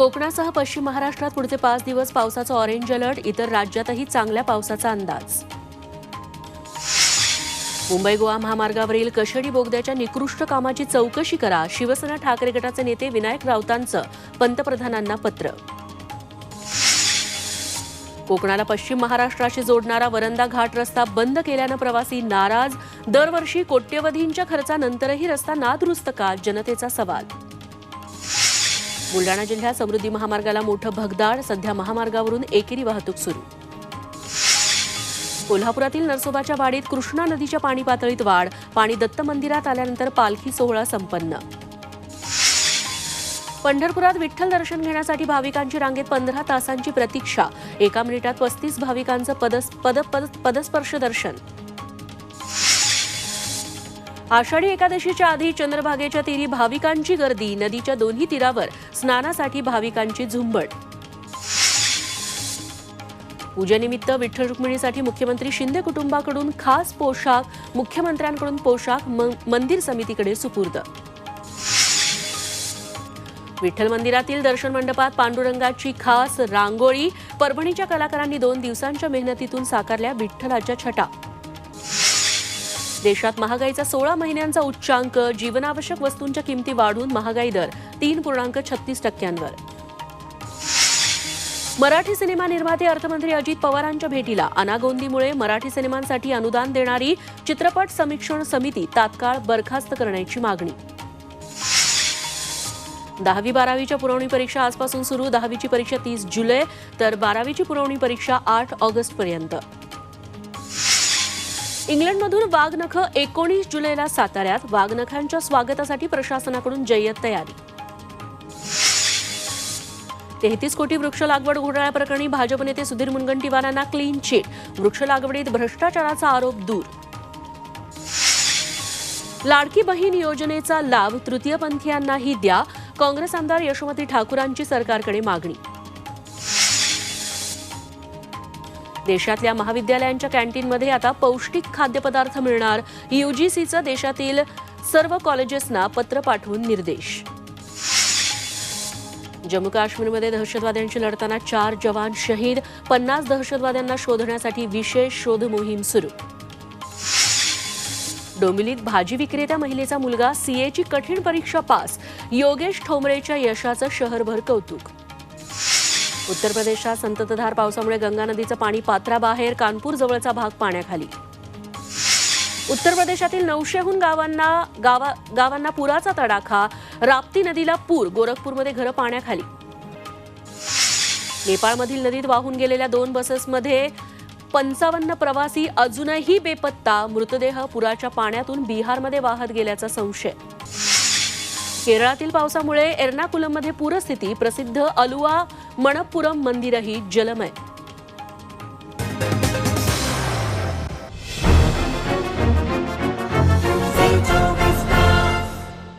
कोकणासह पश्चिम महाराष्ट्रात पुढचे पाच दिवस पावसाचा ऑरेंज अलर्ट इतर राज्यातही चांगल्या पावसाचा अंदाज. मुंबई गोवा महामार्गावरील कशेडी बोगद्याच्या निकृष्ट कामाची चौकशी करा शिवसेना ठाकरे गटाचे नेते विनायक राऊतांचं पंतप्रधानांना पत्र. कोकणाला पश्चिम महाराष्ट्राशी जोडणारा वरंदा घाट रस्ता बंद केल्यानं प्रवासी नाराज दरवर्षी कोट्यवधींच्या खर्चानंतरही रस्ता नादुरुस्त का? जनतेचा सवाल. बुलडाणा जिल्ह्यात समृद्धी महामार्गाला मोठं भगदाड सध्या महामार्गावरून एकेरी वाहतूक सुरू. कोल्हापुरातील नरसोबाच्या वाडीत कृष्णा नदीच्या पाणी पातळीत वाढ पाणी दत्त मंदिरात आल्यानंतर पालखी सोहळा संपन्न. पंढरपुरात विठ्ठल दर्शन घेण्यासाठी भाविकांची रांगेत पंधरा तासांची प्रतीक्षा एका मिनिटात पस्तीस भाविकांचं पदस पद पद पदस्पर्श दर्शन. आषाढी एकादशीच्या आधी चंद्रभागेच्या तीरी भाविकांची गर्दी नदीच्या दोन्ही तीरावर स्नानासाठी भाविकांची झुंबड. पूजेनिमित्त विठ्ठल रुक्मिणीसाठी मुख्यमंत्री शिंदे कुटुंबाकडून खास पोशाख मुख्यमंत्र्यांकडून पोशाख मंदिर समितीकडे सुपूर्द. विठ्ठल मंदिरातील दर्शन मंडपात पांडुरंगाची खास रांगोळी परभणीच्या कलाकारांनी दोन दिवसांच्या मेहनतीतून साकारल्या विठ्ठलाच्या छटा. देशात महागाईचा सोळा महिन्यांचा उच्चांक जीवनावश्यक वस्तूंच्या किमती वाढून महागाई दर तीन पूर्णांक छत्तीस टक्क्यांवर. मराठी सिनेमा निर्माते अर्थमंत्री अजित पवारांच्या भेटीला अनागोंदीमुळे मराठी सिनेमांसाठी अनुदान देणारी चित्रपट समीक्षण समिती तात्काळ बरखास्त करण्याची मागणी. दहावी बारावीच्या पुरवणी परीक्षा आजपासून सुरू दहावीची परीक्षा तीस जुलै तर बारावीची पुरवणी परीक्षा आठ ऑगस्ट पर्यंत. इंग्लंडमधून वाघनख एकोणीस जुलैला साताऱ्यात वाघनखांच्या स्वागतासाठी प्रशासनाकडून जय्यत तयारी. तेहतीस कोटी वृक्ष लागवड घोटाळ्याप्रकरणी भाजप नेते सुधीर मुनगंटीवारांना क्लीन चिट वृक्ष लागवडीत भ्रष्टाचाराचा आरोप दूर. लाडकी बहीण योजनेचा लाभ तृतीयपंथीयांनाही द्या. काँग्रेस आमदार यशोमती ठाकूरांची सरकारकडे मागणी. देशातल्या महाविद्यालयांच्या कॅन्टीनमध्ये आता पौष्टिक खाद्यपदार्थ मिळणार. युजीसीचा देशातील सर्व कॉलेजेसना पत्र पाठवून निर्देश. जम्मू काश्मीरमध्ये दहशतवाद्यांशी लढताना चार जवान शहीद. पन्नास दहशतवाद्यांना शोधण्यासाठी विशेष शोध मोहीम सुरू. डोंबिवलीत भाजी विक्रेत्या महिलेचा मुलगा सीएची कठीण परीक्षा पास. योगेश ठोंबरेच्या यशाचं शहरभर कौतुक. उत्तर प्रदेशात संततधार पावसामुळे गंगा नदीचं पाणी पात्राबाहेर कानपूर जवळचा भाग पाण्याखाली. उत्तर प्रदेशातील नऊशेहून गावांना गावा गावांना पुराचा तडाखा राप्ती नदीला पूर गोरखपूरमध्ये घरं पाण्याखाली. नेपाळमधील नदीत वाहून गेलेल्या दोन बसेसमध्ये पंचावन्न प्रवासी अजूनही बेपत्ता मृतदेह पुराच्या पाण्यातून बिहारमध्ये वाहत गेल्याचा संशय. केरळातील पावसामुळे एर्नाकुलममध्ये पूरस्थिती प्रसिद्ध अलुवा मणप्पुरम मंदिरही जलमय.